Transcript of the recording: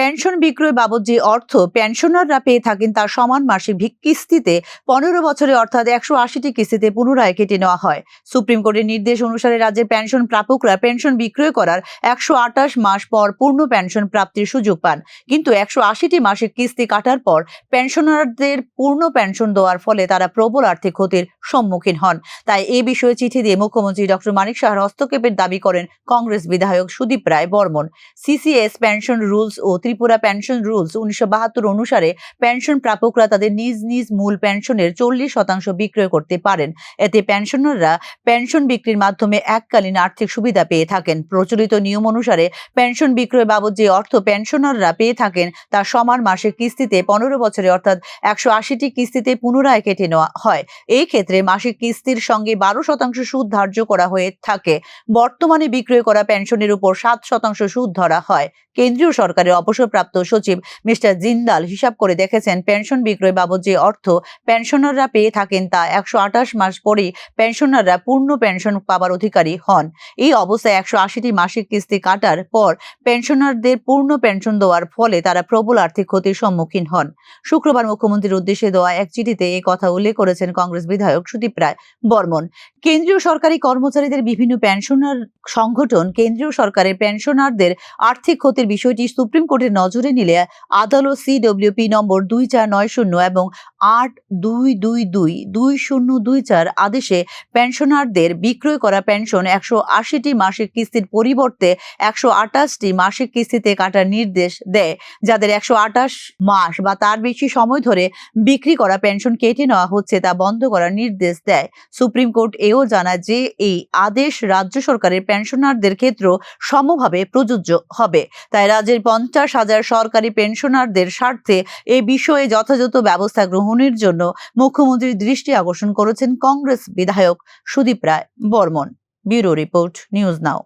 Pension বিক্রয় বাবদ যে অর্থ পেনশনাররা পেয়ে থাকেন তার সমান মাসিক ভিক কিস্তিতে পনেরো বছরে, অর্থাৎ একশো আশিটি কিস্তিতে পুনরায় কেটে নেওয়া হয়। সুপ্রিম কোর্টের নির্দেশ অনুসারে রাজ্যের পেনশন প্রাপকরা পেনশন বিক্রয় করার একশো আঠাশ মাস পর পূর্ণ পেনশন প্রাপ্তির সুযোগ পান। কিন্তু একশো আশিটি মাসিক কিস্তি কাটার পর পেনশনারদের পূর্ণ পেনশন দেওয়ার ফলে তারা প্রবল আর্থিক ক্ষতির সম্মুখীন হন। তাই এ বিষয়ে চিঠি দিয়ে মুখ্যমন্ত্রী ডক্টর মানিক সাহার হস্তক্ষেপের দাবি করেন কংগ্রেস বিধায়ক Sudip Roy Barman. CCS pension rules ও ত্রিপুরা পেনশন রুলস উনিশশো বাহাত্তর অনুসারে পেনশন প্রাপকরা তাদের নিজ নিজ মূল পেনশনের চল্লিশ শতাংশ বিক্রয় করতে পারেন। এতে পেনশনাররা পেনশন বিক্রির মাধ্যমে এককালীন আর্থিক সুবিধা পেয়ে থাকেন। প্রচলিত নিয়ম অনুসারে পেনশন বিক্রয় বাবদ যে অর্থ পেনশনাররা পেয়ে থাকেন তা সমান মাসের কিস্তিতে পনেরো বছরে অর্থাৎ একশো আশিটি কিস্তিতে পুনরায় কেটে নেওয়া হয়। এই ক্ষেত্রে মাসিক কিস্তির সঙ্গে বারো শতাংশ সুদ ধার্য করা হয়ে থাকে। বর্তমানে বিক্রয় করা পেনশনের উপর সাত শতাংশ সুদ ধরা হয়। কেন্দ্রীয় সরকারের অবসরপ্রাপ্ত সচিব মিস্টার জিন্দাল হিসাব করে দেখেছেন পেনশন বিক্রয় বাবদ যে অর্থ পেনশনাররা পেয়ে থাকেন তা একশো আঠাশ মাস পরেই পেনশনাররা পূর্ণ পেনশন পাবার অধিকারী হন। এই অবস্থায় একশো আশিটি মাসিক কিস্তি কাটার পর পেনশনারদের পূর্ণ পেনশন দেওয়ার ফলে তারা প্রবল আর্থিক ক্ষতির সম্মুখীন হন। শুক্রবার মুখ্যমন্ত্রীর উদ্দেশ্যে দেওয়া এক চিঠিতে এই কথা উল্লেখ করেছেন কংগ্রেস বিধায়ক সুদীপ রায় বর্মন। কেন্দ্রীয় সরকারি কর্মচারীদের বিভিন্ন পেনশনার সংগঠন কেন্দ্রীয় সরকারের পেনশনারদের আর্থিক ক্ষতির বিষয়টি সুপ্রিম কোর্টের নজরে নিলে আদালত সিডব্লিউপি নম্বর দুই চার নয় শূন্য এবং আট দুই দুই দুই দুই শূন্য দুই চার আদেশে পেনশনারদের বিক্রয় করা পেনশন একশো আশিটি মাসিক কিস্তির পরিবর্তে একশো আঠাশটি মাসিক কিস্তিতে কাটার নির্দেশ দেয়। যাদের একশো আঠাশ মাস বা তার বেশি সময় ধরে বিক্রি করা পেনশন কেটে নেওয়া হচ্ছে তা বন্ধ করার নির্দেশ দেয়। সুপ্রিম কোর্ট এও জানায় যে এই আদেশ রাজ্য সরকারের পেনশনারদের ক্ষেত্রেও সমভাবে প্রযোজ্য হবে। তাই রাজ্যের পঞ্চাশ হাজার সরকারি পেনশনারদের স্বার্থে এ বিষয়ে যথাযথ ব্যবস্থা গ্রহণের জন্য মুখ্যমন্ত্রীর দৃষ্টি আকর্ষণ করেছেন কংগ্রেস বিধায়ক Sudip Roy Barman. Bureau report news now.